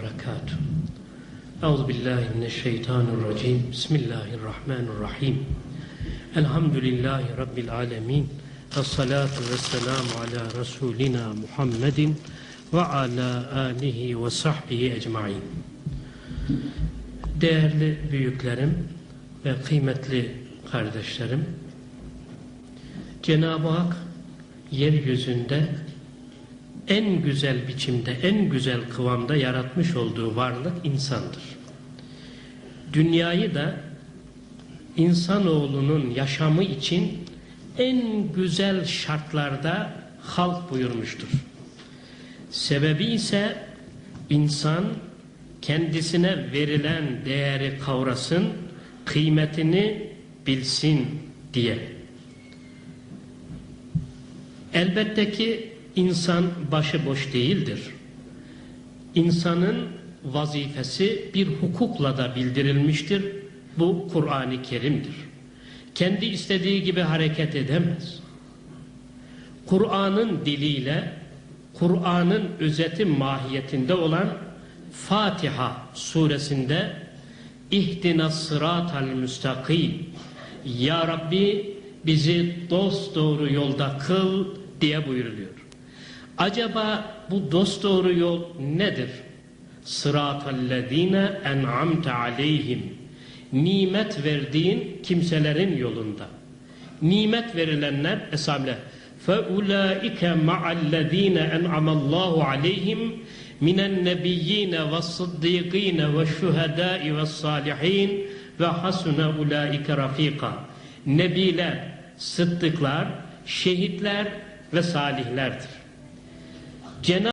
وبركاته أعوذ بالله من الشيطان الرجيم بسم الله الرحمن الرحيم الحمد لله رب العالمين الصلاة والسلام على رسولنا محمد وعلى آله وصحبه أجمعين Değerli büyüklerim ve kıymetli kardeşlerim, Cenab-ı Hak yeryüzünde en güzel biçimde, en güzel kıvamda yaratmış olduğu varlık insandır. Dünyayı da insanoğlunun yaşamı için en güzel şartlarda halk buyurmuştur. Sebebi ise insan kendisine verilen değeri kavrasın, kıymetini bilsin diye. Elbette ki insan başıboş değildir. İnsanın vazifesi bir hukukla da bildirilmiştir. Bu Kur'an-ı Kerim'dir. Kendi istediği gibi hareket edemez. Kur'an'ın diliyle, Kur'an'ın özeti mahiyetinde olan Fatiha suresinde İhdina sıratal müstakim Ya Rabbi bizi dost doğru yolda kıl diye buyuruluyor. Acaba bu dost doğru yol nedir? Sıratallezine en'amte aleyhim Nimet verdiğin kimselerin yolunda. Nimet verilenler esamle فَاُولَٰئِكَ مَعَ الَّذ۪ينَ اَنْعَمَ اللّٰهُ عَلَيْهِمْ مِنَ النَّبِيِّينَ وَالصِّدِّيقِينَ وَالشُّهَدَاءِ وَالصَّالِحِينَ وَحَسُنَ اُولَٰئِكَ رَف۪يقًا Nebiler, sıddıklar, şehitler ve salihlerdir. ಜನ